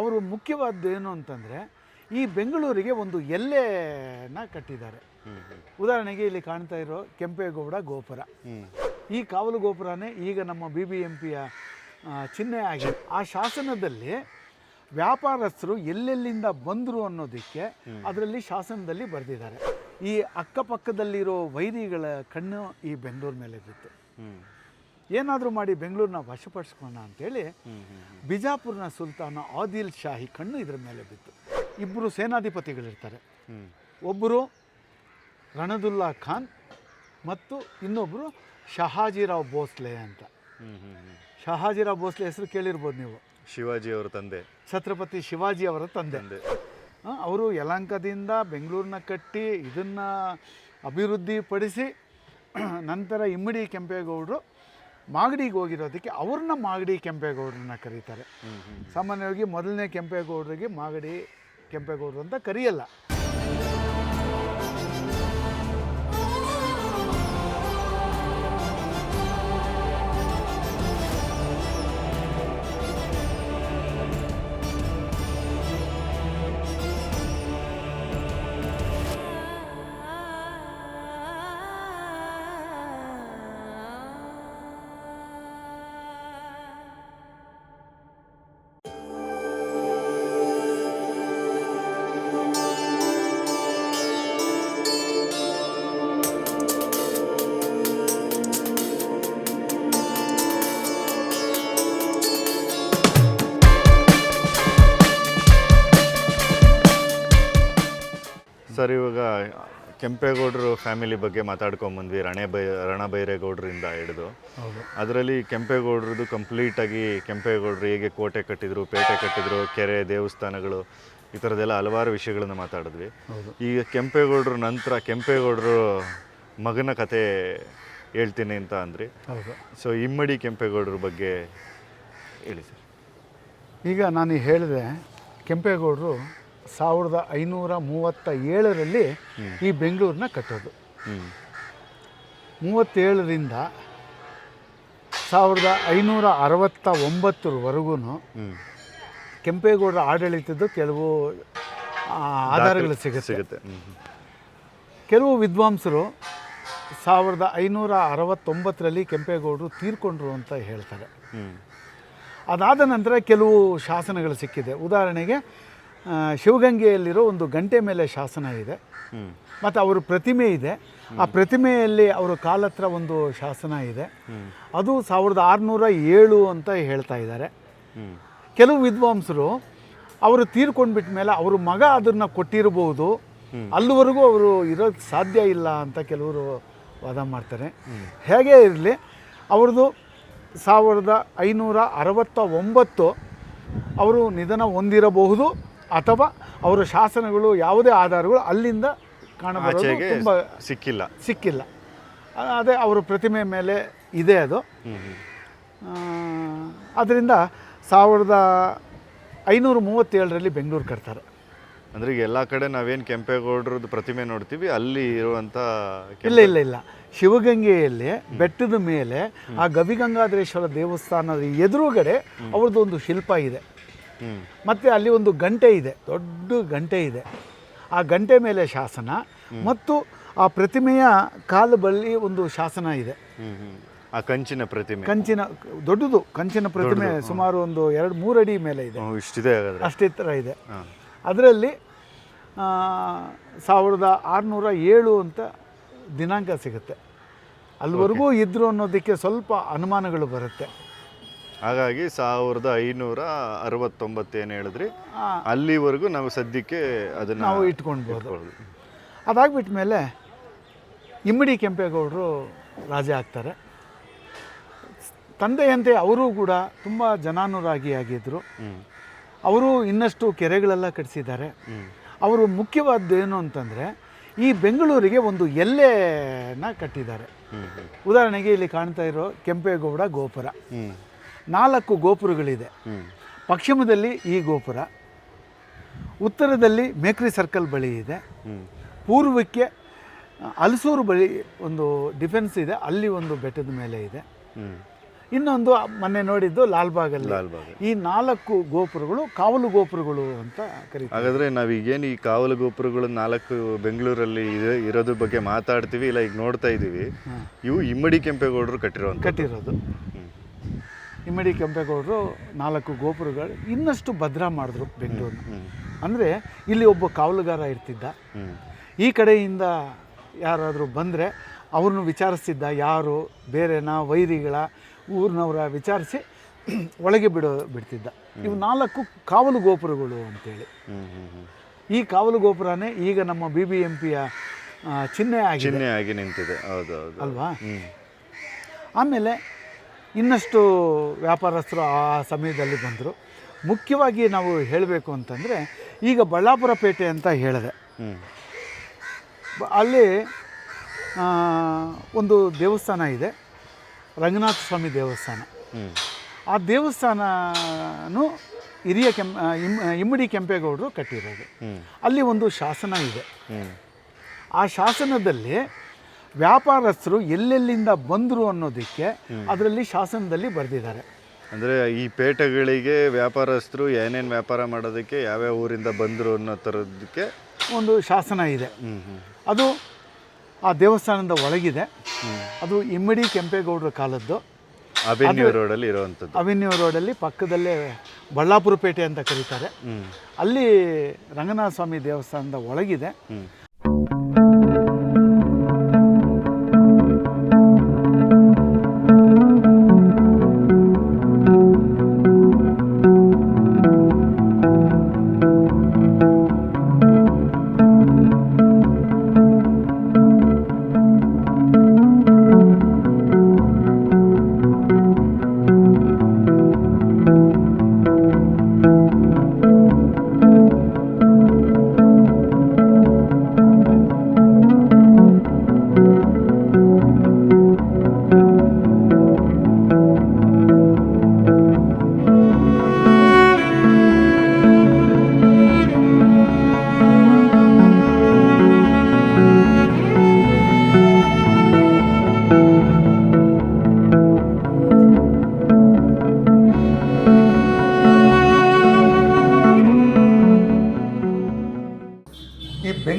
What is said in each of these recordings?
ಅವರು ಮುಖ್ಯವಾದ್ದು ಏನು ಅಂತಂದರೆ ಈ ಬೆಂಗಳೂರಿಗೆ ಒಂದು ಎಲ್ಲೆನ ಕಟ್ಟಿದ್ದಾರೆ. ಉದಾಹರಣೆಗೆ ಇಲ್ಲಿ ಕಾಣ್ತಾ ಇರೋ ಕೆಂಪೇಗೌಡ ಗೋಪುರ. ಈ ಕಾವಲು ಗೋಪುರನೇ ಈಗ ನಮ್ಮ ಬಿ ಬಿ ಎಂ ಪಿಯ ಚಿಹ್ನೆ ಆಗಿದೆ. ಆ ಶಾಸನದಲ್ಲಿ ವ್ಯಾಪಾರಸ್ಥರು ಎಲ್ಲೆಲ್ಲಿಂದ ಬಂದರು ಅನ್ನೋದಕ್ಕೆ ಅದರಲ್ಲಿ ಶಾಸನದಲ್ಲಿ ಬರೆದಿದ್ದಾರೆ. ಈ ಅಕ್ಕಪಕ್ಕದಲ್ಲಿರೋ ವೈರಿಗಳ ಕಣ್ಣು ಈ ಬೆಂಗಳೂರು ಮೇಲೆ ಇರುತ್ತೆ ಏನಾದರೂ ಮಾಡಿ ಬೆಂಗಳೂರನ್ನ ವಶಪಡಿಸ್ಕೋಣ ಅಂತೇಳಿ ಬಿಜಾಪುರ್ನ ಸುಲ್ತಾನ ಆದಿಲ್ ಶಾಹಿ ಕಣ್ಣು ಇದರ ಮೇಲೆ ಬಿತ್ತು. ಇಬ್ಬರು ಸೇನಾಧಿಪತಿಗಳಿರ್ತಾರೆ. ಒಬ್ಬರು ರಣದುಲ್ಲಾ ಖಾನ್ ಮತ್ತು ಇನ್ನೊಬ್ಬರು ಶಹಾಜಿರಾವ್ ಭೋಸ್ಲೆ ಅಂತ. ಶಹಾಜಿರಾವ್ ಭೋಸ್ಲೆ ಹೆಸರು ಕೇಳಿರ್ಬೋದು ನೀವು. ಶಿವಾಜಿ ಅವರ ತಂದೆ. ಛತ್ರಪತಿ ಶಿವಾಜಿ ಅವರ ತಂದೆ. ತಂದೆ. ಅವರು ಯಲಂಕದಿಂದ ಬೆಂಗಳೂರನ್ನ ಕಟ್ಟಿ ಇದನ್ನು ಅಭಿವೃದ್ಧಿಪಡಿಸಿ ನಂತರ ಇಮ್ಮಡಿ ಕೆಂಪೇಗೌಡರು ಮಾಗಡಿಗೆ ಹೋಗಿರೋದಕ್ಕೆ ಅವ್ರನ್ನ ಮಾಗಡಿ ಕೆಂಪೇಗೌಡರನ್ನ ಕರೀತಾರೆ. ಸಾಮಾನ್ಯವಾಗಿ ಮೊದಲನೇ ಕೆಂಪೇಗೌಡರಿಗೆ ಮಾಗಡಿ ಕೆಂಪೇಗೌಡರು ಅಂತ ಕರೆಯಲ್ಲ. ಕೆಂಪೇಗೌಡರು ಫ್ಯಾಮಿಲಿ ಬಗ್ಗೆ ಮಾತಾಡ್ಕೊಂಬಂದ್ವಿ ರಣೆ ಬೈ ರಣಬೈರೇಗೌಡರಿಂದ ಹಿಡಿದು. ಅದರಲ್ಲಿ ಕೆಂಪೇಗೌಡರದು ಕಂಪ್ಲೀಟಾಗಿ ಕೆಂಪೇಗೌಡರು ಹೇಗೆ ಕೋಟೆ ಕಟ್ಟಿದ್ರು ಪೇಟೆ ಕಟ್ಟಿದ್ರು ಕೆರೆ ದೇವಸ್ಥಾನಗಳು ಈ ಥರದ್ದೆಲ್ಲ ಹಲವಾರು ವಿಷಯಗಳನ್ನು ಮಾತಾಡಿದ್ವಿ. ಈಗ ಕೆಂಪೇಗೌಡರು ನಂತರ ಕೆಂಪೇಗೌಡರು ಮಗನ ಕತೆ ಹೇಳ್ತೀನಿ ಅಂತ ಅಂದ್ರಿ. ಸೊ ಇಮ್ಮಡಿ ಕೆಂಪೇಗೌಡರ ಬಗ್ಗೆ ಹೇಳಿ ಸರ್. ಈಗ ನಾನು ಹೇಳಿದೆ ಕೆಂಪೇಗೌಡರು ಸಾವಿರದ ಐನೂರ ಮೂವತ್ತ ಏಳರಲ್ಲಿ ಈ ಬೆಂಗಳೂರನ್ನ ಕಟ್ಟೋದು. ಮೂವತ್ತೇಳರಿಂದ ಸಾವಿರದ ಐನೂರ ಅರವತ್ತ ಒಂಬತ್ತರವರೆಗೂ ಕೆಂಪೇಗೌಡರ ಆಡಳಿತದ್ದು ಕೆಲವು ಆಧಾರಗಳು ಸಿಗುತ್ತೆ. ಸಿಗುತ್ತೆ. ಕೆಲವು ವಿದ್ವಾಂಸರು ಸಾವಿರದ ಐನೂರ ಅರವತ್ತೊಂಬತ್ತರಲ್ಲಿ ಕೆಂಪೇಗೌಡರು ತೀರ್ಕೊಂಡ್ರು ಅಂತ ಹೇಳ್ತಾರೆ. ಅದಾದ ನಂತರ ಕೆಲವು ಶಾಸನಗಳು ಸಿಕ್ಕಿದೆ. ಉದಾಹರಣೆಗೆ ಶಿವಗಂಗೆಯಲ್ಲಿರೋ ಒಂದು ಗಂಟೆ ಮೇಲೆ ಶಾಸನ ಇದೆ. ಮತ್ತು ಅವರ ಪ್ರತಿಮೆ ಇದೆ. ಆ ಪ್ರತಿಮೆಯಲ್ಲಿ ಅವರ ಕಾಲತ್ರ ಒಂದು ಶಾಸನ ಇದೆ. ಅದು ಸಾವಿರದ ಆರುನೂರ ಏಳು ಅಂತ ಹೇಳ್ತಾ ಇದ್ದಾರೆ. ಕೆಲವು ವಿದ್ವಾಂಸರು ಅವರು ತೀರ್ಕೊಂಡ್ಬಿಟ್ಟ ಮೇಲೆ ಅವ್ರ ಮಗ ಅದನ್ನು ಕೊಟ್ಟಿರಬಹುದು ಅಲ್ಲಿವರೆಗೂ ಅವರು ಇರೋಕ್ಕೆ ಸಾಧ್ಯ ಇಲ್ಲ ಅಂತ ಕೆಲವರು ವಾದ ಮಾಡ್ತಾರೆ. ಹೇಗೆ ಇರಲಿ ಅವ್ರದ್ದು ಸಾವಿರದ ಐನೂರ ಅರವತ್ತ ಒಂಬತ್ತು ಅವರು ನಿಧನ ಹೊಂದಿರಬಹುದು. ಅಥವಾ ಅವರ ಶಾಸನಗಳು ಯಾವುದೇ ಆಧಾರಗಳು ಅಲ್ಲಿಂದ ಕಾಣಬಹುದು ಆಚೆಗೆ ತುಂಬ ಸಿಕ್ಕಿಲ್ಲ. ಸಿಕ್ಕಿಲ್ಲ. ಅ- ಅದೇ ಅವರ ಪ್ರತಿಮೆ ಮೇಲೆ ಇದೆ ಅದು. ಅದರಿಂದ ಸಾವಿರದ ಐನೂರ ಮೂವತ್ತೇಳರಲ್ಲಿ ಬೆಂಗಳೂರು ಕಟ್ತಾರೆ. ಅಂದ್ರೆ ಈಗ ಎಲ್ಲ ಕಡೆ ನಾವೇನು ಕೆಂಪೇಗೌಡರದ್ದು ಪ್ರತಿಮೆ ನೋಡ್ತೀವಿ ಅಲ್ಲಿ ಇರುವಂತ ಕೆಂಪೆ- ಇಲ್ಲ ಇಲ್ಲ ಇಲ್ಲ. ಶಿವಗಂಗೆಯಲ್ಲಿ ಬೆಟ್ಟದ ಮೇಲೆ ಆ ಗವಿಗಂಗಾಧರೇಶ್ವರ ದೇವಸ್ಥಾನದ ಎದುರುಗಡೆ ಅವ್ರದ್ದು ಒಂದು ಶಿಲ್ಪ ಇದೆ. ಮತ್ತು ಅಲ್ಲಿ ಒಂದು ಗಂಟೆ ಇದೆ ದೊಡ್ಡ ಗಂಟೆ ಇದೆ. ಆ ಗಂಟೆ ಮೇಲೆ ಶಾಸನ ಮತ್ತು ಆ ಪ್ರತಿಮೆಯ ಕಾಲು ಬಳಿ ಒಂದು ಶಾಸನ ಇದೆ. ಆ ಕಂಚಿನ ಪ್ರತಿಮೆ. ಕಂಚಿನ ದೊಡ್ಡದು ಕಂಚಿನ ಪ್ರತಿಮೆ ಸುಮಾರು ಒಂದು ಎರಡು ಮೂರು ಅಡಿ ಮೇಲೆ ಇದೆ. ಇಷ್ಟಿದೆ ಅಷ್ಟೆತ್ತರ ಇದೆ ಅದರಲ್ಲಿ ಸಾವಿರದ ಆರುನೂರ ಏಳು ಅಂತ ದಿನಾಂಕ ಸಿಗುತ್ತೆ. ಅಲ್ಲಿವರೆಗೂ ಇದ್ರು ಅನ್ನೋದಕ್ಕೆ ಸ್ವಲ್ಪ ಅನುಮಾನಗಳು ಬರುತ್ತೆ. ಹಾಗಾಗಿ ಸಾವಿರದ ಐನೂರ ಅರವತ್ತೊಂಬತ್ತು ಏನು ಹೇಳಿದ್ರಿ? ಅಲ್ಲಿವರೆಗೂ ನಾವು ಸದ್ಯಕ್ಕೆ ಅದನ್ನ ನಾವು ಇಟ್ಕೊಳ್ಬೋದು. ಇಟ್ಕೊಳ್ಳೋದು. ಅದಾಗ್ಬಿಟ್ಟ ಮೇಲೆ ಇಮ್ಮಡಿ ಕೆಂಪೇಗೌಡರು ರಾಜ ಆಗ್ತಾರೆ. ತಂದೆಯಂತೆ ಅವರು ಕೂಡ ತುಂಬ ಜನಾನುರಾಗಿಯಾಗಿದ್ದರು ಆಗಿದ್ದರು ಅವರು ಇನ್ನಷ್ಟು ಕೆರೆಗಳೆಲ್ಲ ಕಟ್ಟಿಸಿದ್ದಾರೆ. ಅವರು ಮುಖ್ಯವಾದ್ದು ಏನು ಅಂತಂದರೆ ಈ ಬೆಂಗಳೂರಿಗೆ ಒಂದು ಎಲ್ಲೆನ ಕಟ್ಟಿದ್ದಾರೆ. ಉದಾಹರಣೆಗೆ ಇಲ್ಲಿ ಕಾಣ್ತಾ ಇರೋ ಕೆಂಪೇಗೌಡ ಗೋಪುರ. ನಾಲ್ಕು ಗೋಪುರಗಳಿದೆ. ಪಶ್ಚಿಮದಲ್ಲಿ ಈ ಗೋಪುರ ಉತ್ತರದಲ್ಲಿ ಮೇಕ್ರಿ ಸರ್ಕಲ್ ಬಳಿ ಇದೆ. ಪೂರ್ವಕ್ಕೆ ಹಲಸೂರು ಬಳಿ ಒಂದು ಡಿಫೆನ್ಸ್ ಇದೆ ಅಲ್ಲಿ ಒಂದು ಬೆಟ್ಟದ ಮೇಲೆ ಇದೆ. ಇನ್ನೊಂದು ಮೊನ್ನೆ ನೋಡಿದ್ದು ಲಾಲ್ಬಾಗಲ್ಲಿ. ಲಾಲ್ಬಾಗ್. ಈ ನಾಲ್ಕು ಗೋಪುರಗಳು ಕಾವಲು ಗೋಪುರಗಳು ಅಂತ ಕರೀತಾರೆ. ಹಾಗಾದ್ರೆ ನಾವೀಗೇನು ಈ ಕಾವಲು ಗೋಪುರಗಳು ನಾಲ್ಕು ಬೆಂಗಳೂರಲ್ಲಿ ಇರೋದ್ರ ಬಗ್ಗೆ ಮಾತಾಡ್ತೀವಿ ಇಲ್ಲ ಈಗ ನೋಡ್ತಾ ಇದ್ದೀವಿ ಇವು ಇಮ್ಮಡಿ ಕೆಂಪೇಗೌಡರು ಕಟ್ಟಿರೋ ಕಟ್ಟಿರೋದು. ಇಮ್ಮಡಿ ಕೆಂಪೇಗೌಡರು ನಾಲ್ಕು ಗೋಪುರಗಳು ಇನ್ನಷ್ಟು ಭದ್ರ ಮಾಡಿದ್ರು ಬೆಂಗಳೂರನ್ನ. ಅಂದರೆ ಇಲ್ಲಿ ಒಬ್ಬ ಕಾವಲುಗಾರ ಇರ್ತಿದ್ದ. ಈ ಕಡೆಯಿಂದ ಯಾರಾದರೂ ಬಂದರೆ ಅವ್ರನ್ನ ವಿಚಾರಿಸ್ತಿದ್ದ ಯಾರು ಬೇರೆನ ವೈರಿಗಳ ಊರಿನವರ ವಿಚಾರಿಸಿ ಒಳಗೆ ಬಿಡೋ ಬಿಡ್ತಿದ್ದ. ಇವು ನಾಲ್ಕು ಕಾವಲು ಗೋಪುರಗಳು ಅಂತೇಳಿ. ಈ ಕಾವಲು ಗೋಪುರನೇ ಈಗ ನಮ್ಮ ಬಿ ಬಿ ಎಂ ಪಿಯ ಚಿಹ್ನೆ ಆಗಿ ಚಿಹ್ನೆ ಆಗಿ ನಿಂತಿದೆ. ಹೌದು ಹೌದು. ಅಲ್ವಾ? ಆಮೇಲೆ ಇನ್ನಷ್ಟು ವ್ಯಾಪಾರಸ್ಥರು ಆ ಸಮಯದಲ್ಲಿ ಬಂದರು. ಮುಖ್ಯವಾಗಿ ನಾವು ಹೇಳಬೇಕು ಅಂತಂದರೆ ಈಗ ಬಳ್ಳಾಪುರ ಪೇಟೆ ಅಂತ ಹೇಳಿದೆ. ಅಲ್ಲಿ ಒಂದು ದೇವಸ್ಥಾನ ಇದೆ. ರಂಗನಾಥ ಸ್ವಾಮಿ ದೇವಸ್ಥಾನ. ಆ ದೇವಸ್ಥಾನ ಹಿರಿಯ ಕೆಂ ಇಮ್ಮಡಿ ಕೆಂಪೇಗೌಡರು ಕಟ್ಟಿರೋದು. ಅಲ್ಲಿ ಒಂದು ಶಾಸನ ಇದೆ. ಆ ಶಾಸನದಲ್ಲಿ ವ್ಯಾಪಾರಸ್ಥರು ಎಲ್ಲೆಲ್ಲಿಂದ ಬಂದರು ಅನ್ನೋದಕ್ಕೆ ಅದರಲ್ಲಿ ಶಾಸನದಲ್ಲಿ ಬರೆದಿದ್ದಾರೆ. ಅಂದರೆ ಈ ಪೇಟೆಗಳಿಗೆ ವ್ಯಾಪಾರಸ್ಥರು ಏನೇನು ವ್ಯಾಪಾರ ಮಾಡೋದಕ್ಕೆ ಯಾವ್ಯಾವ ಊರಿಂದ ಬಂದರು ಅನ್ನೋ ಥರದಕ್ಕೆ ಒಂದು ಶಾಸನ ಇದೆ. ಅದು ಆ ದೇವಸ್ಥಾನದ ಒಳಗಿದೆ. ಅದು ಇಮ್ಮಡಿ ಕೆಂಪೇಗೌಡರ ಕಾಲದ್ದು. ಅವೆನ್ಯೂ ರೋಡಲ್ಲಿ ಇರುವಂಥದ್ದು. ಅವೆನ್ಯೂ ರೋಡಲ್ಲಿ ಪಕ್ಕದಲ್ಲೇ ಬಳ್ಳಾಪುರ ಪೇಟೆ ಅಂತ ಕರೀತಾರೆ. ಅಲ್ಲಿ ರಂಗನಾಥ ಸ್ವಾಮಿ ದೇವಸ್ಥಾನದ ಒಳಗಿದೆ.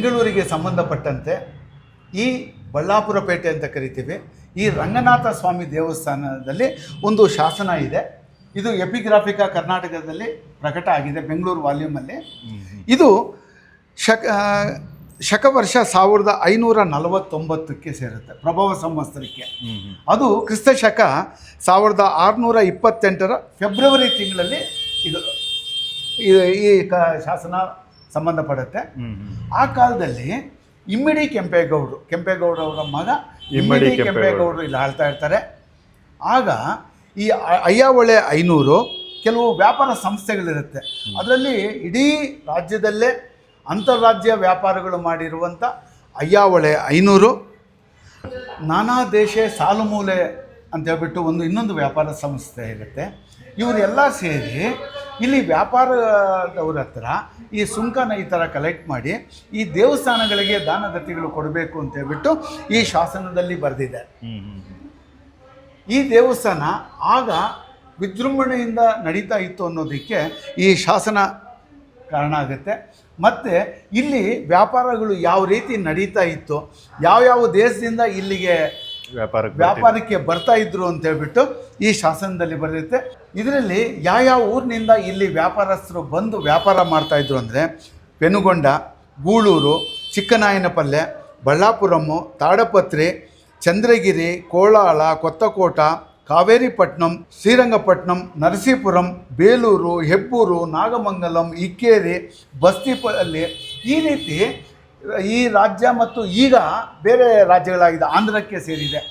ಬೆಂಗಳೂರಿಗೆ ಸಂಬಂಧಪಟ್ಟಂತೆ ಈ ಬಳ್ಳಾಪುರ ಪೇಟೆ ಅಂತ ಕರಿತೀವಿ ಈ ರಂಗನಾಥ ಸ್ವಾಮಿ ದೇವಸ್ಥಾನದಲ್ಲಿ ಒಂದು ಶಾಸನ ಇದೆ. ಇದು ಎಪಿಗ್ರಾಫಿಕಾ ಕರ್ನಾಟಕದಲ್ಲಿ ಪ್ರಕಟ ಆಗಿದೆ ಬೆಂಗಳೂರು ವಾಲ್ಯೂಮಲ್ಲಿ. ಇದು ಶಕ ಶಕವರ್ಷ ಸಾವಿರದ ಐನೂರ ನಲವತ್ತೊಂಬತ್ತಕ್ಕೆ ಸೇರುತ್ತೆ ಪ್ರಭಾವ ಸಂವತ್ಸರಕ್ಕೆ. ಅದು ಕ್ರಿಸ್ತ ಶಕ ಸಾವಿರದ ಆರುನೂರ ಇಪ್ಪತ್ತೆಂಟರ ಫೆಬ್ರವರಿ ತಿಂಗಳಲ್ಲಿ ಇದು ಈ ಕ ಶಾಸನ ಸಂಬಂಧಪಡುತ್ತೆ. ಆ ಕಾಲದಲ್ಲಿ ಇಮ್ಮಿಡಿ ಕೆಂಪೇಗೌಡರು ಕೆಂಪೇಗೌಡರವರ ಮಗ ಇಮ್ಮಿಡಿ ಕೆಂಪೇಗೌಡರು. ಇಲ್ಲಿ ಆಳ್ತಾ ಇರ್ತಾರೆ. ಆಗ ಈ ಅಯ್ಯಾವಳೆ ಅಯ್ಯಾವೊಳೆ ಐನೂರು ಕೆಲವು ವ್ಯಾಪಾರ ಸಂಸ್ಥೆಗಳಿರುತ್ತೆ. ಅದರಲ್ಲಿ ಇಡೀ ರಾಜ್ಯದಲ್ಲೇ ಅಂತಾರಾಜ್ಯ ವ್ಯಾಪಾರಗಳು ಮಾಡಿರುವಂಥ ಅಯ್ಯಾವಳೆ ಐನೂರು ನಾನಾ ದೇಶ ಸಾಲುಮೂಲೆ ಅಂತ ಹೇಳ್ಬಿಟ್ಟು ಒಂದು ಇನ್ನೊಂದು ವ್ಯಾಪಾರ ಸಂಸ್ಥೆ ಇರುತ್ತೆ. ಇವರೆಲ್ಲ ಸೇರಿ ಇಲ್ಲಿ ವ್ಯಾಪಾರದವ್ರ ಹತ್ರ ಈ ಸುಂಕನ ಈ ಥರ ಕಲೆಕ್ಟ್ ಮಾಡಿ ಈ ದೇವಸ್ಥಾನಗಳಿಗೆ ದಾನದತ್ತಿಗಳು ಕೊಡಬೇಕು ಅಂತ ಹೇಳ್ಬಿಟ್ಟು ಈ ಶಾಸನದಲ್ಲಿ ಬರೆದಿದೆ. ಈ ದೇವಸ್ಥಾನ ಆಗ ವಿಜೃಂಭಣೆಯಿಂದ ನಡೀತಾ ಇತ್ತು ಅನ್ನೋದಕ್ಕೆ ಈ ಶಾಸನ ಕಾರಣ ಆಗುತ್ತೆ. ಮತ್ತು ಇಲ್ಲಿ ವ್ಯಾಪಾರಗಳು ಯಾವ ರೀತಿ ನಡೀತಾ ಇತ್ತು ಯಾವ್ಯಾವ ದೇಶದಿಂದ ಇಲ್ಲಿಗೆ ವ್ಯಾಪಾರಕ್ಕೆ ವ್ಯಾಪಾರಕ್ಕೆ ಬರ್ತಾ ಇದ್ರು ಅಂತ ಹೇಳ್ಬಿಟ್ಟು ಈ ಶಾಸನದಲ್ಲಿ ಬರೆಯುತ್ತೆ ಇದರಲ್ಲಿ ಯಾವ್ಯಾವ ಊರಿನಿಂದ ಇಲ್ಲಿ ವ್ಯಾಪಾರಸ್ಥರು ಬಂದು ವ್ಯಾಪಾರ ಮಾಡ್ತಾ ಇದ್ರು ಅಂದರೆ ಪೆನುಗೊಂಡ, ಗೂಳೂರು, ಚಿಕ್ಕನಾಯನಪಲ್ಲೆ ಬಳ್ಳಾಪುರಮ್ಮು ತಾಡಪತ್ರಿ, ಚಂದ್ರಗಿರಿ ಕೋಳಾಳ ಕೊತ್ತಕೋಟ ಕಾವೇರಿಪಟ್ಟಣಂ ಶ್ರೀರಂಗಪಟ್ಟಣಂ ನರಸೀಪುರಂ, ಬೇಲೂರು, ಹೆಬ್ಬೂರು, ನಾಗಮಂಗಲಂ, ಇಕ್ಕೇರಿ, ಬಸ್ತಿಪಲ್ಲಿ ಈ ರೀತಿ ಈ ರಾಜ್ಯ ಮತ್ತು ಈಗ ಬೇರೆ ರಾಜ್ಯಗಳಾಗಿದೆ ಆಂಧ್ರಕ್ಕೆ ಸೇರಿದೆ.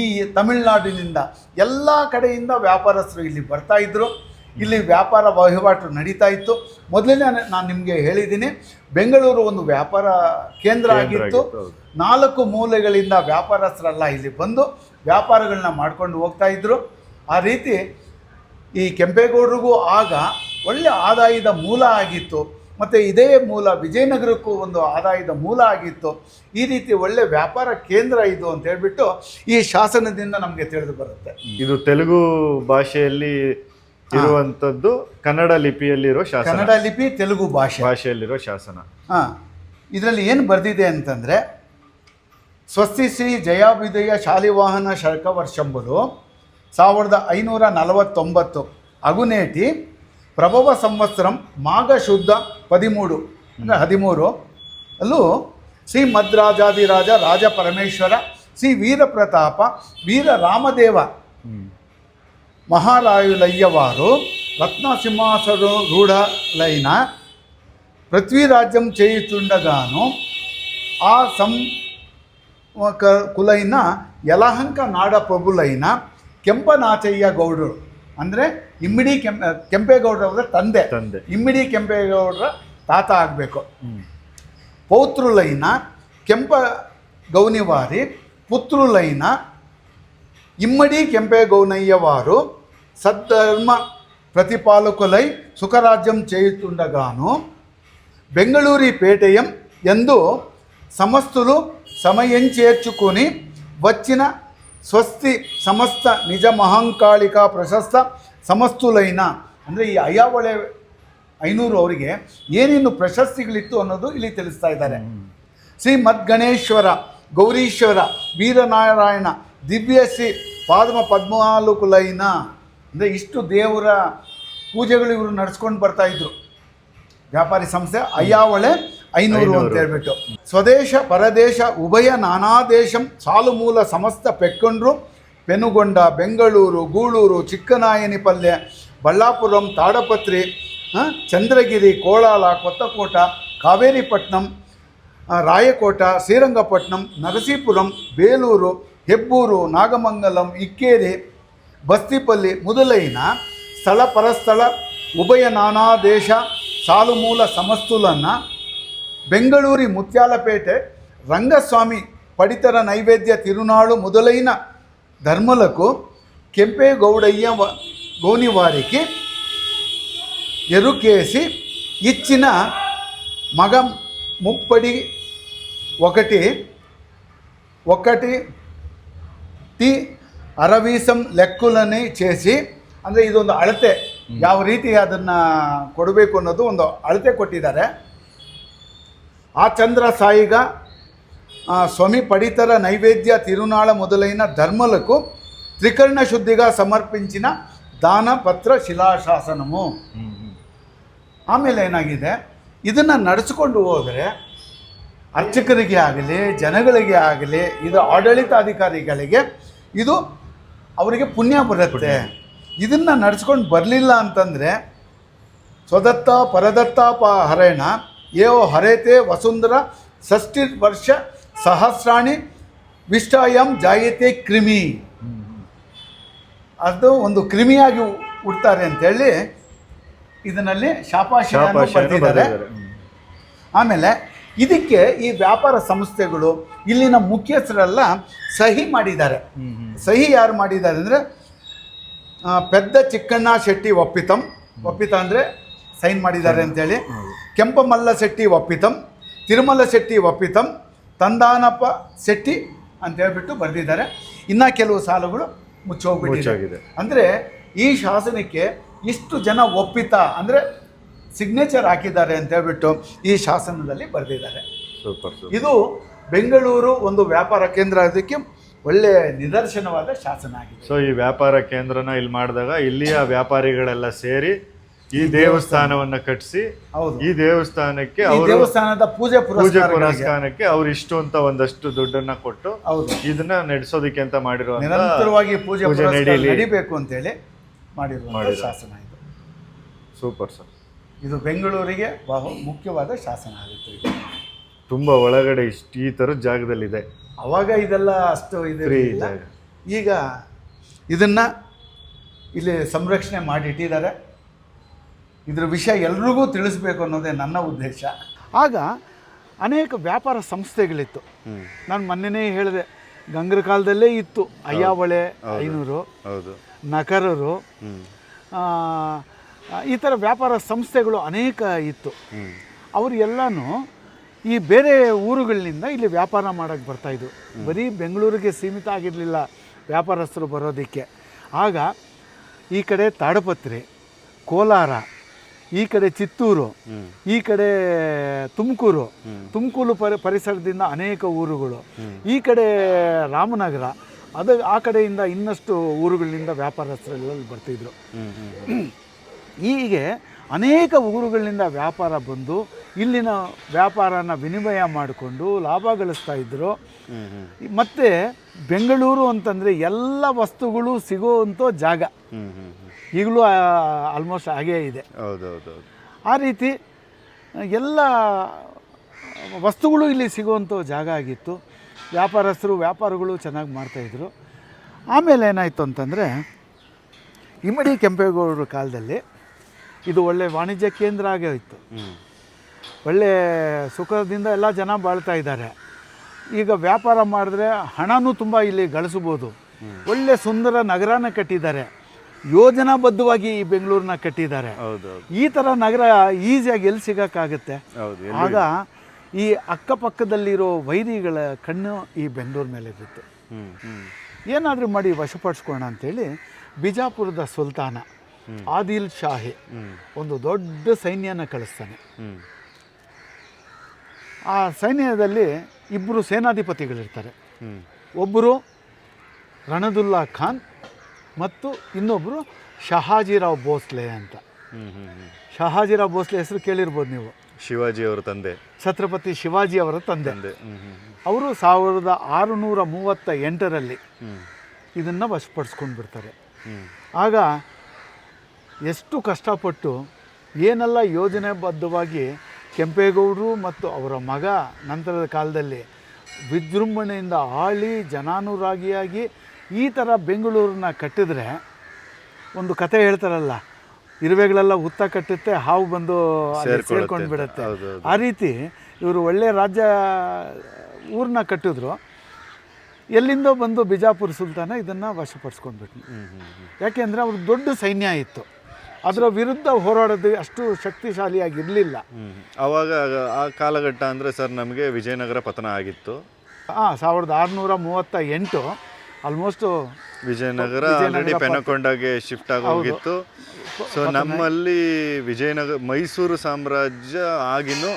ಈ ತಮಿಳುನಾಡಿನಿಂದ ಎಲ್ಲ ಕಡೆಯಿಂದ ವ್ಯಾಪಾರಸ್ಥರು ಇಲ್ಲಿ ಬರ್ತಾ ಇದ್ದರು ಇಲ್ಲಿ ವ್ಯಾಪಾರ ವಹಿವಾಟು ನಡೀತಾ ಇತ್ತು. ಮೊದಲನೇ ನಾನು ನಿಮಗೆ ಹೇಳಿದ್ದೀನಿ ಬೆಂಗಳೂರು ಒಂದು ವ್ಯಾಪಾರ ಕೇಂದ್ರ ಆಗಿತ್ತು. ನಾಲ್ಕು ಮೂಲೆಗಳಿಂದ ವ್ಯಾಪಾರಸ್ಥರೆಲ್ಲ ಇಲ್ಲಿ ಬಂದು ವ್ಯಾಪಾರಗಳನ್ನ ಮಾಡ್ಕೊಂಡು ಹೋಗ್ತಾ ಇದ್ರು. ಆ ರೀತಿ ಈ ಕೆಂಪೇಗೌಡರಿಗೂ ಆಗ ಒಳ್ಳೆ ಆದಾಯದ ಮೂಲ ಆಗಿತ್ತು. ಮತ್ತು ಇದೇ ಮೂಲ ವಿಜಯನಗರಕ್ಕೂ ಒಂದು ಆದಾಯದ ಮೂಲ ಆಗಿತ್ತು. ಈ ರೀತಿ ಒಳ್ಳೆ ವ್ಯಾಪಾರ ಕೇಂದ್ರ ಇದು ಅಂತ ಹೇಳ್ಬಿಟ್ಟು ಈ ಶಾಸನದಿಂದ ನಮಗೆ ತಿಳಿದು ಬರುತ್ತೆ. ಇದು ತೆಲುಗು ಭಾಷೆಯಲ್ಲಿ ಇರುವಂಥದ್ದು ಕನ್ನಡ ಲಿಪಿಯಲ್ಲಿರೋ ಶಾಸನ. ಕನ್ನಡ ಲಿಪಿ ತೆಲುಗು ಭಾಷೆ. ಭಾಷೆಯಲ್ಲಿರೋ ಶಾಸನ. ಹಾಂ. ಇದರಲ್ಲಿ ಏನು ಬರೆದಿದೆ ಅಂತಂದರೆ ಸ್ವಸ್ತಿ ಶ್ರೀ ಜಯಾಭಿದಯ ಶಾಲಿವಾಹನ ಶರ್ಕ ವರ್ಷಂಬುದು ಸಾವಿರದ ಐನೂರ ನಲವತ್ತೊಂಬತ್ತು ಅಗುನೇಟಿ ಪ್ರಭವ ಸಂವತ್ಸರಂ ಮಾಘ ಶುದ್ಧ ಪದಿಮೂರು ಅಂದರೆ ಹದಿಮೂರು ಅಲ್ಲೂ ಶ್ರೀ ಮದ್ರಾಜಾದಿರಾಜ ರಾಜ ಪರಮೇಶ್ವರ ಶ್ರೀ ವೀರಪ್ರತಾಪ ವೀರ ರಾಮದೇವ మహారాయులయ్యవారు రత్నసింహాసను రూఢలైన పృథ్వీరాజ్యం చేయుతుండగాను ఆ సం ఒక కులైన యలహంక నాడ ప్రభులైన ಕೆಂಪನಾಚಯ್ಯ ಗೌಡರು ಅಂದರೆ ಇಮ್ಮಿಡಿ ಕೆಂಪ ಕೆಂಪೇಗೌಡರವರ ತಂದೆ ತಂದೆ. ಇಮ್ಮಿಡಿ ಕೆಂಪೇಗೌಡರ ತಾತ ಆಗಬೇಕು పౌత్రులైన కెంప గౌనివారి పుత్రులైన ఇమ్మడి కెంపే గౌనయ్య వారు సద్ధర్మ ప్రతిపాలకులై సుఖరాజ్యం చేయుతుండగాను బెంగళూరి పేటయం ఎందు సమస్తులు సమయం చేర్చుకొని వచ్చిన స్వస్తి సమస్త నిజ మహంకాళిక ಪ್ರಶಸ್ತ ಸಮಸ್ತುಲೈನ ಅಂದರೆ ಈ ಅಯ್ಯಾವಳೆ ಐನೂರು ಅವರಿಗೆ ಏನೇನು ಪ್ರಶಸ್ತಿಗಳಿತ್ತು ಅನ್ನೋದು ಇಲ್ಲಿ ತಿಳಿಸ್ತಾ ಇದ್ದಾರೆ. ಶ್ರೀ ಮದ್ಗಣೇಶ್ವರ ಗೌರೀಶ್ವರ ವೀರನಾರಾಯಣ ದಿವ್ಯ ಶ್ರೀ ಪಾದಮ ಪದ್ಮಾಲುಕುಲೈನ ಅಂದರೆ ಇಷ್ಟು ದೇವರ ಪೂಜೆಗಳು ಇವರು ನಡೆಸ್ಕೊಂಡು ಬರ್ತಾ ಇದ್ರು. ವ್ಯಾಪಾರಿ ಸಂಸ್ಥೆ ಅಯ್ಯಾವಳೆ ಐನೂರು ಅಂತ ಹೇಳ್ಬಿಟ್ಟು. ಸ್ವದೇಶ ಪರದೇಶ ಉಭಯ ನಾನಾ ದೇಶಂ ಸಾಲು ಮೂಲ ಸಮಸ್ತ ಪೆಕ್ಕೊಂಡ್ರು. ಪೆನುಗೊಂಡ ಬೆಂಗಳೂರು, ಗೂಳೂರು ಚಿಕ್ಕನಾಯನಿಪಲ್ಲೆ ಬಳ್ಳಾಪುರಂ, ತಾಡಪತ್ರಿ ಚಂದ್ರಗಿರಿ ಕೋಳಾಲ ಕೊತ್ತಕೋಟ ಕಾವೇರಿಪಟ್ಟಣಂ ರಾಯಕೋಟ ಶ್ರೀರಂಗಪಟ್ಟಣಂ ನರಸೀಪುರಂ, ಬೇಲೂರು, ಹೆಬ್ಬೂರು, ನಾಗಮಂಗಲಂ, ಇಕ್ಕೇರಿ, ಬಸ್ತಿಪಲ್ಲಿ ಮೊದಲೈನ ಸ್ಥಳ ಪರಸ್ಥಳ, ಉಭಯ ನಾನಾ ದೇಶ, ಸಾಲುಮೂಲ ಸಮಸ್ತುಲನ್ನ ಬೆಂಗಳೂರಿ ಮುತ್ಯಾಲಪೇಟೆ ರಂಗಸ್ವಾಮಿ ಪಡಿತರ ನೈವೇದ್ಯ ತಿರುನಾಳು ಮೊದಲೈನ ధర్మలకు కెంపే గౌడయ్య వ- గోనివారికి ఎరుకేసి ఇచ్చిన మగ ముప్పడి ఒకటి ఒకటి ಟಿ ಅರವೀಸಂ ಲೆಕ್ಕುಲನೆ చేసి ಅಂದರೆ ಇದೊಂದು ಅಳತೆ ಯಾವ ರೀತಿ ಅದನ್ನು ಕೊಡಬೇಕು ಅನ್ನೋದು ಒಂದು ಅಳತೆ ಕೊಟ್ಟಿದ್ದಾರೆ ಆ ಚಂದ್ರ ಸಾಯಿಗ ఆ, ಸ್ವಾಮಿ పడితర ನೈವೇದ್ಯ ತಿರುನಾಳ మొదలైన ధర్మలకు త్రికరణ శుద్ధిగా ಸಮರ್ಪಿಸಿನ ದಾನಪತ್ರ ಶಿಲಾಶಾಸನಮು. ಆಮೇಲೆ ಏನಾಗಿದೆ? ಇದನ್ನು ನಡೆಸ್ಕೊಂಡು ಹೋದರೆ ಅರ್ಚಕರಿಗೆ ಆಗಲಿ, ಜನಗಳಿಗೆ ಆಗಲಿ ಆಡಳಿತ ಅಧಿಕಾರಿಗಳಿಗೆ ಇದು ಅವರಿಗೆ ಪುಣ್ಯ ಬರುತ್ತೆ. ಇದನ್ನು ನಡೆಸ್ಕೊಂಡು ಬರಲಿಲ್ಲ ಅಂತಂದರೆ ಸ್ವದತ್ತ ಪರದತ್ತ ಪ ಹರೇಣ ಏ ಹರೇತೆ ವಸುಂಧರ ಷಷ್ಠಿ ವರ್ಷ ಸಹಸ್ರಾಣಿ ವಿಷ್ಟಾಯಂ ಜಾಯತೆ ಕ್ರಿಮಿ. ಅದು ಒಂದು ಕ್ರಿಮಿಯಾಗಿ ಹುಡ್ತಾರೆ ಅಂತೇಳಿ ಇದರಲ್ಲಿ ಬರ್ತಿದ್ದಾರೆ ಆಮೇಲೆ ಇದಕ್ಕೆ ಈ ವ್ಯಾಪಾರ ಸಂಸ್ಥೆಗಳು ಇಲ್ಲಿನ ಮುಖ್ಯಸ್ಥರೆಲ್ಲ ಸಹಿ ಮಾಡಿದ್ದಾರೆ. ಸಹಿ ಯಾರು ಮಾಡಿದ್ದಾರೆ ಅಂದರೆ ಪೆದ್ದ ಚಿಕ್ಕಣ್ಣ ಶೆಟ್ಟಿ ಒಪ್ಪಿತಂ. ಒಪ್ಪಿತ ಅಂದರೆ ಸೈನ್ ಮಾಡಿದ್ದಾರೆ ಅಂತೇಳಿ. ಕೆಂಪಮಲ್ಲ ಶೆಟ್ಟಿ ಒಪ್ಪಿತಂ. ತಿರುಮಲ ಶೆಟ್ಟಿ ಒಪ್ಪಿತಂ. ತಂದಾನಪ್ಪ ಶೆಟ್ಟಿ ಅಂತ ಹೇಳ್ಬಿಟ್ಟು ಬರೆದಿದ್ದಾರೆ. ಇನ್ನು ಕೆಲವು ಸಾಲುಗಳು ಮುಚ್ಚೋಗ್ಬಿಟ್ಟಿದೆ. ಅಂದರೆ ಈ ಶಾಸನಕ್ಕೆ ಇಷ್ಟು ಜನ ಒಪ್ಪಿತ ಅಂದರೆ ಸಿಗ್ನೇಚರ್ ಹಾಕಿದ್ದಾರೆ ಅಂತ ಹೇಳ್ಬಿಟ್ಟು ಈ ಶಾಸನದಲ್ಲಿ ಬರೆದಿದ್ದಾರೆ. ಇದು ಬೆಂಗಳೂರು ಒಂದು ವ್ಯಾಪಾರ ಕೇಂದ್ರ ಅದಕ್ಕೆ ಒಳ್ಳೆಯ ನಿದರ್ಶನವಾದ ಶಾಸನ ಆಗಿದೆ. ಸೊ ಈ ವ್ಯಾಪಾರ ಕೇಂದ್ರನ ಇಲ್ಲಿ ಮಾಡಿದಾಗ ಇಲ್ಲಿಯ ವ್ಯಾಪಾರಿಗಳೆಲ್ಲ ಸೇರಿ ಈ ದೇವಸ್ಥಾನವನ್ನ ಕಟ್ಟಿಸಿ ಈ ದೇವಸ್ಥಾನಕ್ಕೆ ದೇವಸ್ಥಾನದ ಪೂಜೆ ಪೂಜೆ ಪುರಸ್ಕಾರಕ್ಕೆ ಅವ್ರು ಇಷ್ಟು ಅಂತ ಒಂದಷ್ಟು ದುಡ್ಡನ್ನ ಕೊಟ್ಟು ಇದನ್ನ ನಡೆಸೋದಕ್ಕೆ ಅಂತ ಮಾಡಿರೋ ನಿರಂತರವಾಗಿ ಪೂಜೆ. ನಡಿಬೇಕು ಅಂತೇಳಿ ಹೇಳಿ ಮಾಡಿರುವ ಶಾಸನ ಇದು. Super sir. ಇದು ಬೆಂಗಳೂರಿಗೆ ಬಹು ಮುಖ್ಯವಾದ ಶಾಸನ ಆಗುತ್ತೆ ಇದು. ತುಂಬಾ ಒಳಗಡೆ ಇಷ್ಟು ಈ ಥರ ಜಾಗದಲ್ಲಿದೆ. ಅವಾಗ ಇದೆಲ್ಲ ಅಷ್ಟು ಇದೆ. ಈಗ ಇದನ್ನ ಇಲ್ಲಿ ಸಂರಕ್ಷಣೆ ಮಾಡಿಟ್ಟಿದ್ದಾರೆ. ಇದರ ವಿಷಯ ಎಲ್ರಿಗೂ ತಿಳಿಸ್ಬೇಕು ಅನ್ನೋದೇ ನನ್ನ ಉದ್ದೇಶ. ಆಗ ಅನೇಕ ವ್ಯಾಪಾರ ಸಂಸ್ಥೆಗಳಿತ್ತು. ನಾನು ಮೊನ್ನೆನೇ ಹೇಳಿದೆ ಗಂಗರ ಕಾಲದಲ್ಲೇ ಇತ್ತು. ಅಯ್ಯಾವಳೆ ಐನೂರು ಹೌದು. ನಕರರು ಈ ಥರ ವ್ಯಾಪಾರ ಸಂಸ್ಥೆಗಳು ಅನೇಕ ಇತ್ತು. ಅವರು ಎಲ್ಲನೂ ಈ ಬೇರೆ ಊರುಗಳಿಂದ ಇಲ್ಲಿ ವ್ಯಾಪಾರ ಮಾಡೋಕ್ಕೆ ಬರ್ತಾಯಿದ್ರು ಬರೀ ಬೆಂಗಳೂರಿಗೆ ಸೀಮಿತ ಆಗಿರಲಿಲ್ಲ ವ್ಯಾಪಾರಸ್ಥರು ಬರೋದಕ್ಕೆ. ಆಗ ಈ ಕಡೆ ತಾಡಪತ್ರಿ ಕೋಲಾರ ಈ ಕಡೆ ಚಿತ್ತೂರು ಈ ಕಡೆ ತುಮಕೂರು ತುಮಕೂರು ಪರಿ ಪರಿಸರದಿಂದ ಅನೇಕ ಊರುಗಳು. ಈ ಕಡೆ ರಾಮನಗರ ಅದು ಆ ಕಡೆಯಿಂದ ಇನ್ನಷ್ಟು ಊರುಗಳಿಂದ ವ್ಯಾಪಾರಸ್ಥರೆಲ್ಲ ಬರ್ತಿದ್ರು. ಹೀಗೆ ಅನೇಕ ಊರುಗಳಿಂದ ವ್ಯಾಪಾರ ಬಂದು ಇಲ್ಲಿನ ವ್ಯಾಪಾರನ ವಿನಿಮಯ ಮಾಡಿಕೊಂಡು ಲಾಭ ಗಳಿಸ್ತಾ ಇದ್ದರು ಮತ್ತು ಬೆಂಗಳೂರು ಅಂತಂದರೆ ಎಲ್ಲ ವಸ್ತುಗಳು ಸಿಗುವಂಥ ಜಾಗ. ಈಗಲೂ ಆಲ್ಮೋಸ್ಟ್ ಹಾಗೇ ಇದೆ. ಹೌದೌದು ಆ ರೀತಿ ಎಲ್ಲ ವಸ್ತುಗಳು ಇಲ್ಲಿ ಸಿಗುವಂಥ ಜಾಗ ಆಗಿತ್ತು. ವ್ಯಾಪಾರಸ್ಥರು ವ್ಯಾಪಾರಗಳು ಚೆನ್ನಾಗಿ ಮಾಡ್ತಾಯಿದ್ರು ಆಮೇಲೆ ಏನಾಯಿತು ಅಂತಂದರೆ ಇಮ್ಮಡಿ ಕೆಂಪೇಗೌಡರ ಕಾಲದಲ್ಲಿ ಇದು ಒಳ್ಳೆ ವಾಣಿಜ್ಯ ಕೇಂದ್ರ ಆಗೇ ಇತ್ತು. ಒಳ್ಳೆ ಸುಖದಿಂದ ಎಲ್ಲ ಜನ ಬಾಳ್ತಾ ಇದ್ದಾರೆ. ಈಗ ವ್ಯಾಪಾರ ಮಾಡಿದ್ರೆ ಹಣನೂ ತುಂಬ ಇಲ್ಲಿ ಗಳಿಸ್ಬೋದು. ಒಳ್ಳೆ ಸುಂದರ ನಗರನ ಕಟ್ಟಿದ್ದಾರೆ. ಯೋಜನಾಬದ್ಧವಾಗಿ ಈ ಬೆಂಗಳೂರನ್ನ ಕಟ್ಟಿದ್ದಾರೆ. ಈ ಥರ ನಗರ ಈಸಿಯಾಗಿ ಎಲ್ಲಿ ಸಿಗೋಕ್ಕಾಗುತ್ತೆ? ಹೌದು ಆಗ ಈ ಅಕ್ಕಪಕ್ಕದಲ್ಲಿರೋ ವೈರಿಗಳ ಕಣ್ಣು ಈ ಬೆಂಗಳೂರು ಮೇಲೆ ಇರುತ್ತೆ. ಏನಾದರೂ ಮಾಡಿ ವಶಪಡಿಸ್ಕೋಣ ಅಂತೇಳಿ ಬಿಜಾಪುರದ ಸುಲ್ತಾನ ಆದಿಲ್ ಶಾಹಿ ಒಂದು ದೊಡ್ಡ ಸೈನ್ಯನ ಕಳಿಸ್ತಾನೆ. ಆ ಸೈನ್ಯದಲ್ಲಿ ಇಬ್ಬರು ಸೇನಾಧಿಪತಿಗಳಿರ್ತಾರೆ. ಒಬ್ಬರು ರಣದುಲ್ಲಾ ಖಾನ್ ಮತ್ತು ಇನ್ನೊಬ್ಬರು ಶಹಾಜಿರಾವ್ ಭೋಸ್ಲೆ ಅಂತ. ಶಹಾಜಿರಾವ್ ಭೋಸ್ಲೆ ಹೆಸರು ಕೇಳಿರ್ಬೋದು ನೀವು. ಶಿವಾಜಿ ಅವರ ತಂದೆ. ಛತ್ರಪತಿ ಶಿವಾಜಿ ಅವರ ತಂದೆ. ಅವರು ಸಾವಿರದ ಆರುನೂರ ಮೂವತ್ತ ಎಂಟರಲ್ಲಿ ಇದನ್ನು ವಶಪಡಿಸ್ಕೊಂಡು ಬಿಡ್ತಾರೆ. ಆಗ ಎಷ್ಟು ಕಷ್ಟಪಟ್ಟು ಏನೆಲ್ಲ ಯೋಜನೆಬದ್ಧವಾಗಿ ಕೆಂಪೇಗೌಡರು ಮತ್ತು ಅವರ ಮಗ ನಂತರದ ಕಾಲದಲ್ಲಿ ವಿಜೃಂಭಣೆಯಿಂದ ಆಳಿ ಜನಾನುರಾಗಿಯಾಗಿ ಈ ಥರ ಬೆಂಗಳೂರನ್ನ ಕಟ್ಟಿದ್ರೆ ಒಂದು ಕತೆ ಹೇಳ್ತಾರಲ್ಲ ಇರುವೆಗಳೆಲ್ಲ ಹುತ್ತ ಕಟ್ಟುತ್ತೆ ಹಾವು ಬಂದು ಸೇರ್ಕೊಂಡು ಬಿಡುತ್ತೆ ಆ ರೀತಿ ಇವರು ಒಳ್ಳೆ ರಾಜ್ಯ ಊರನ್ನ ಕಟ್ಟಿದ್ರು. ಎಲ್ಲಿಂದೋ ಬಂದು ಬಿಜಾಪುರ ಸುಲ್ತಾನ ಇದನ್ನು ವಶಪಡಿಸ್ಕೊಂಡ್ಬಿಟ್ಟು ಯಾಕೆಂದರೆ ಅವ್ರಿಗೆ ದೊಡ್ಡ ಸೈನ್ಯ ಇತ್ತು. ಅದರ ವಿರುದ್ಧ ಹೋರಾಡೋದು ಅಷ್ಟು ಶಕ್ತಿಶಾಲಿಯಾಗಿರಲಿಲ್ಲ. ಆವಾಗ ಅವಾಗ ಆ ಕಾಲಘಟ್ಟ ಅಂದರೆ ಸರ್ ನಮಗೆ ವಿಜಯನಗರ ಪತನ ಆಗಿತ್ತು. ಹಾಂ ಸಾವಿರದ ಆರುನೂರ ಮೂವತ್ತ ಎಂಟು ಆಲ್ಮೋಸ್ಟು ವಿಜಯನಗರ ವಿಜಯನಗರ ಆಲ್ರೆಡಿ ಪೆನಕೊಂಡಾಗೆ ಶಿಫ್ಟ್ ಆಗೋಗಿತ್ತು ಸೊ ನಮ್ಮಲ್ಲಿ ವಿಜಯನಗರ ಮೈಸೂರು ಸಾಮ್ರಾಜ್ಯ ಆಗಿನೂ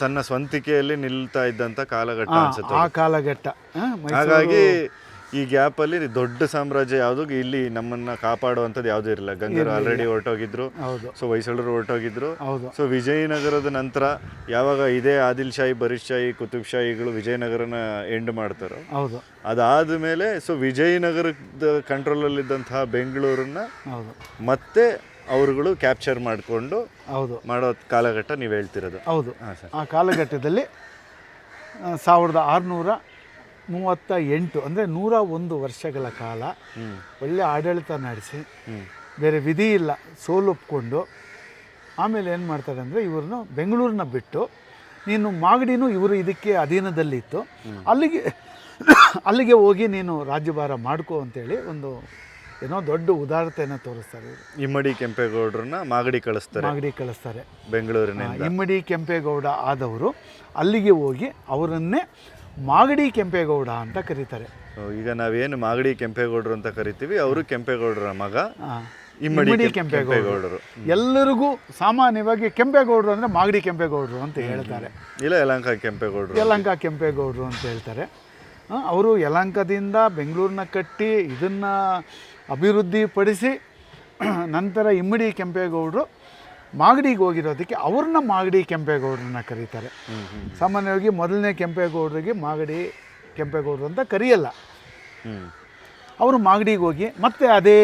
ತನ್ನ ಸ್ವಂತಿಕೆಯಲ್ಲಿ ನಿಲ್ತಾ ಇದ್ದಂಥ ಕಾಲಘಟ್ಟ ಅನ್ಸುತ್ತೆ ಆ ಕಾಲಘಟ್ಟ. ಹಾಗಾಗಿ ಈ ಗ್ಯಾಪಲ್ಲಿ ದೊಡ್ಡ ಸಾಮ್ರಾಜ್ಯ ಯಾವುದು ಇಲ್ಲಿ ನಮ್ಮನ್ನ ಕಾಪಾಡುವಂಥದ್ದು ಯಾವುದೂ ಇರಲಿಲ್ಲ ಗಂಗರು ಆಲ್ರೆಡಿ ಹೊರಟೋಗಿದ್ರು. ಹೌದು. ಸೊ ಹೊಯ್ಸಳರು ಹೊರಟೋಗಿದ್ರು. ಹೌದು. ಸೊ ವಿಜಯನಗರದ ನಂತರ ಯಾವಾಗ ಇದೇ ಆದಿಲ್ ಶಾಹಿ ಬರೀದ್ ಶಾಹಿ ಕುತುಬ್ ಶಾಹಿಗಳು ವಿಜಯನಗರನ ಎಂಡ್ ಮಾಡ್ತಾರೋ? ಹೌದು. ಅದಾದ ಮೇಲೆ ಸೊ ವಿಜಯನಗರದ ಕಂಟ್ರೋಲಲ್ಲಿದ್ದಂತಹ ಬೆಂಗಳೂರನ್ನ ಹೌದು. ಮತ್ತೆ ಅವರುಗಳು ಕ್ಯಾಪ್ಚರ್ ಮಾಡಿಕೊಂಡು ಹೌದು. ಮಾಡೋ ಕಾಲಘಟ್ಟ ನೀವು ಹೇಳ್ತಿರೋದು. ಹೌದು. ಆ ಕಾಲಘಟ್ಟದಲ್ಲಿ ಸಾವಿರದ ಆರುನೂರ ಮೂವತ್ತ ಎಂಟು ಅಂದರೆ ನೂರ ಒಂದು ವರ್ಷಗಳ ಕಾಲ ಒಳ್ಳೆ ಆಡಳಿತ ನಡೆಸಿ ಬೇರೆ ವಿಧಿ ಇಲ್ಲ ಸೋಲೊಪ್ಕೊಂಡು ಆಮೇಲೆ ಏನು ಮಾಡ್ತಾರೆ ಅಂದರೆ ಇವ್ರನ್ನ ಬೆಂಗಳೂರನ್ನ ಬಿಟ್ಟು ನೀನು ಮಾಗಡಿನೂ ಇವರು ಇದಕ್ಕೆ ಅಧೀನದಲ್ಲಿತ್ತು ಅಲ್ಲಿಗೆ ಅಲ್ಲಿಗೆ ಹೋಗಿ ನೀನು ರಾಜ್ಯಭಾರ ಮಾಡ್ಕೋ ಅಂತೇಳಿ ಒಂದು ಏನೋ ದೊಡ್ಡ ಉದಾರತೆಯನ್ನು ತೋರಿಸ್ತಾರೆ ಇಮ್ಮಡಿ ಕೆಂಪೇಗೌಡರನ್ನ ಮಾಗಡಿ ಕಳಿಸ್ತಾರೆ. ಮಾಗಡಿ ಕಳಿಸ್ತಾರೆ. ಬೆಂಗಳೂರಿನ ಇಮ್ಮಡಿ ಕೆಂಪೇಗೌಡ ಆದವರು ಅಲ್ಲಿಗೆ ಹೋಗಿ ಅವರನ್ನೇ ಮಾಗಡಿ ಕೆಂಪೇಗೌಡ ಅಂತ ಕರೀತಾರೆ. ಈಗ ನಾವೇನು ಮಾಗಡಿ ಕೆಂಪೇಗೌಡರು ಅಂತ ಕರಿತೀವಿ ಅವರು ಕೆಂಪೇಗೌಡರ ಮಗ ಇಮ್ಮಡಿ ಕೆಂಪೇಗೌಡರು. ಎಲ್ಲರಿಗೂ ಸಾಮಾನ್ಯವಾಗಿ ಕೆಂಪೇಗೌಡರು ಅಂದರೆ ಮಾಗಡಿ ಕೆಂಪೇಗೌಡರು ಅಂತ ಹೇಳ್ತಾರೆ. ಇಲ್ಲ ಯಲಂಕ ಕೆಂಪೇಗೌಡರು. ಯಲಂಕ ಕೆಂಪೇಗೌಡರು ಅಂತ ಹೇಳ್ತಾರೆ. ಅವರು ಯಲಂಕದಿಂದ ಬೆಂಗಳೂರನ್ನ ಕಟ್ಟಿ ಇದನ್ನು ಅಭಿವೃದ್ಧಿಪಡಿಸಿ ನಂತರ ಇಮ್ಮಡಿ ಕೆಂಪೇಗೌಡರು ಮಾಗಡಿಗೆ ಹೋಗಿರೋದಕ್ಕೆ ಅವ್ರನ್ನ ಮಾಗಡಿ ಕೆಂಪೇಗೌಡರನ್ನ ಕರೀತಾರೆ. ಸಾಮಾನ್ಯವಾಗಿ ಮೊದಲನೇ ಕೆಂಪೇಗೌಡರಿಗೆ ಮಾಗಡಿ ಕೆಂಪೇಗೌಡರು ಅಂತ ಕರೆಯಲ್ಲ. ಅವರು ಮಾಗಡಿಗೆ ಹೋಗಿ ಮತ್ತೆ ಅದೇ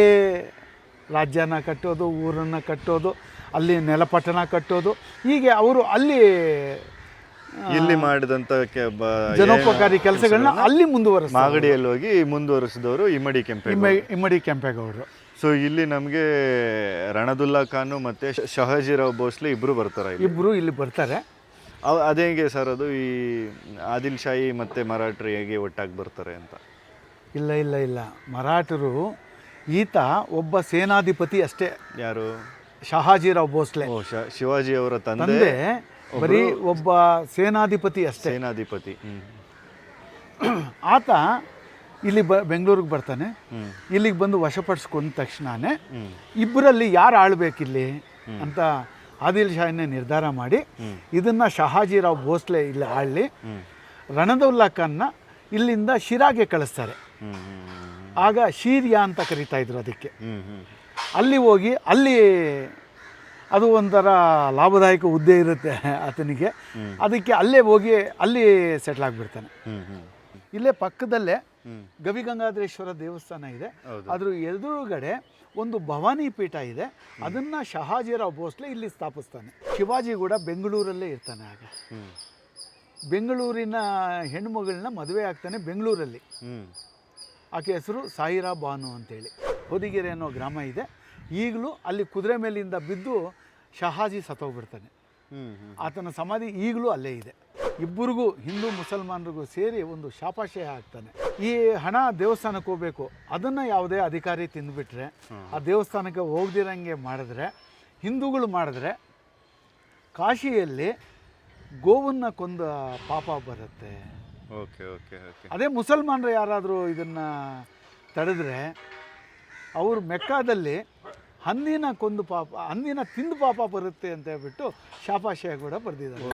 ರಾಜ್ಯನ ಕಟ್ಟೋದು ಊರನ್ನು ಕಟ್ಟೋದು ಅಲ್ಲಿ ನೆಲಪಟ್ಟಣ ಕಟ್ಟೋದು ಹೀಗೆ ಅವರು ಅಲ್ಲಿ ಇಲ್ಲಿ ಮಾಡಿದಂಥ ಜನೋಪಕಾರಿ ಕೆಲಸಗಳನ್ನ ಅಲ್ಲಿ ಮುಂದುವರೆಸ ಮಾಗಡಿಯಲ್ಲಿ ಹೋಗಿ ಮುಂದುವರಿಸಿದವರು ಇಮ್ಮಡಿ ಕೆಂಪೇಗೌಡ ಇಮ್ಮಡಿ ಕೆಂಪೇಗೌಡರು. ಸೊ ಇಲ್ಲಿ ನಮಗೆ ರಣದುಲ್ಲಾ ಖಾನು ಮತ್ತು ಶಹಜಿರಾವ್ ಭೋಸ್ಲೆ ಇಬ್ಬರು ಬರ್ತಾರೆ ಇಲ್ಲಿ. ಇಬ್ಬರು ಇಲ್ಲಿ ಬರ್ತಾರೆ. ಅವ್- ಅದೇಗೆ ಸರ್ ಅದು ಈ ಆದಿಲ್ ಶಾಹಿ ಮತ್ತು ಮರಾಠರು ಹೇಗೆ ಒಟ್ಟಾಗಿ ಬರ್ತಾರೆ ಅಂತ? ಇಲ್ಲ ಇಲ್ಲ ಇಲ್ಲ. ಮರಾಠರು ಈತ ಒಬ್ಬ ಸೇನಾಧಿಪತಿ ಅಷ್ಟೇ. ಯಾರು? ಶಹಾಜಿರಾವ್ ಭೋಸ್ಲೆ. ಓ ಶ- ಶಿವಾಜಿ ಅವರ ತಂದೆ. ತಂದೆ ಬರೀ ಒಬ್ಬ ಸೇನಾಧಿಪತಿ ಅಷ್ಟೇ. ಸೇನಾಧಿಪತಿ ಹ್ಮ್. ಆತ ಇಲ್ಲಿ ಬ ಬೆಂಗಳೂರಿಗೆ ಬರ್ತಾನೆ. ಇಲ್ಲಿಗೆ ಬಂದು ವಶಪಡಿಸ್ಕೊಂಡ ತಕ್ಷಣನೇ ಇಬ್ಬರಲ್ಲಿ ಯಾರು ಆಳ್ಬೇಕಿಲ್ಲಿ ಅಂತ ಆದಿಲ್ ಶಾಹಿನೇ ನಿರ್ಧಾರ ಮಾಡಿ. ಇದನ್ನು ಶಹಾಜಿರಾವ್ ಭೋಸ್ಲೆ ಇಲ್ಲಿ ಆಳ್ಲಿ ರಣದೌಲ್ಲಾ ಖಾನ್ನ ಇಲ್ಲಿಂದ ಶಿರಾಗೆ ಕಳಿಸ್ತಾರೆ. ಆಗ ಶೀರ್ಯ ಅಂತ ಕರಿತಾ ಇದ್ರು ಅದಕ್ಕೆ. ಅಲ್ಲಿ ಹೋಗಿ ಅಲ್ಲಿ ಅದು ಒಂಥರ ಲಾಭದಾಯಕ ಹುದ್ದೆ ಇರುತ್ತೆ ಆತನಿಗೆ. ಅದಕ್ಕೆ ಅಲ್ಲೇ ಹೋಗಿ ಅಲ್ಲಿ ಸೆಟ್ಲ್ ಆಗಿಬಿಡ್ತಾನೆ. ಇಲ್ಲೇ ಪಕ್ಕದಲ್ಲೇ ಗವಿಗಂಗಾಧರೇಶ್ವರ ದೇವಸ್ಥಾನ ಇದೆ. ಅದ್ರ ಎದುರುಗಡೆ ಒಂದು ಭವಾನಿ ಪೀಠ ಇದೆ. ಅದನ್ನ ಶಹಾಜಿರಾವ್ ಭೋಸ್ಲೆ ಇಲ್ಲಿ ಸ್ಥಾಪಿಸ್ತಾನೆ. ಶಿವಾಜಿ ಕೂಡ ಬೆಂಗಳೂರಲ್ಲೇ ಇರ್ತಾನೆ ಆಗ ಬೆಂಗಳೂರಿನ ಹೆಣ್ಮಗಳನ್ನ ಮದುವೆ ಆಗ್ತಾನೆ ಬೆಂಗಳೂರಲ್ಲಿ. ಆಕೆ ಹೆಸರು ಸಾಯಿರಾ ಬಾನು ಅಂತೇಳಿ. ಹೊದಿಗೆರೆ ಅನ್ನೋ ಗ್ರಾಮ ಇದೆ. ಈಗಲೂ ಅಲ್ಲಿ ಕುದುರೆ ಮೇಲಿಂದ ಬಿದ್ದು ಶಹಾಜಿ ಸತ್ತೋಗ್ಬಿಡ್ತಾನೆ. ಆತನ ಸಮಾಧಿ ಈಗಲೂ ಅಲ್ಲೇ ಇದೆ. ಇಬ್ಬರಿಗೂ ಹಿಂದೂ ಮುಸಲ್ಮಾನರಿಗೂ ಸೇರಿ ಒಂದು ಶಾಪಾಶಯ ಆಗ್ತಾನೆ ಈ ಹಣ ದೇವಸ್ಥಾನಕ್ಕೆ ಹೋಗ್ಬೇಕು ಅದನ್ನು ಯಾವುದೇ ಅಧಿಕಾರಿ ತಿಂದುಬಿಟ್ರೆ ಆ ದೇವಸ್ಥಾನಕ್ಕೆ ಹೋಗ್ದಿರಂಗೆ ಮಾಡಿದ್ರೆ ಹಿಂದೂಗಳು ಮಾಡಿದ್ರೆ ಕಾಶಿಯಲ್ಲಿ ಗೋವನ್ನು ಕೊಂದ ಪಾಪ ಬರುತ್ತೆ. Okay okay okay. ಅದೇ ಮುಸಲ್ಮಾನರು ಯಾರಾದರೂ ಇದನ್ನು ತಡೆದ್ರೆ ಅವರು ಮೆಕ್ಕಾದಲ್ಲಿ ಹಂದಿನ ಕೊಂದು ಪಾಪ ಹಂದಿನ ತಿಂದು ಪಾಪ ಬರುತ್ತೆ ಅಂತ ಹೇಳ್ಬಿಟ್ಟು ಶಾಪಾಶಯ ಕೂಡ ಬರೆದಿದ್ದಾರೆ.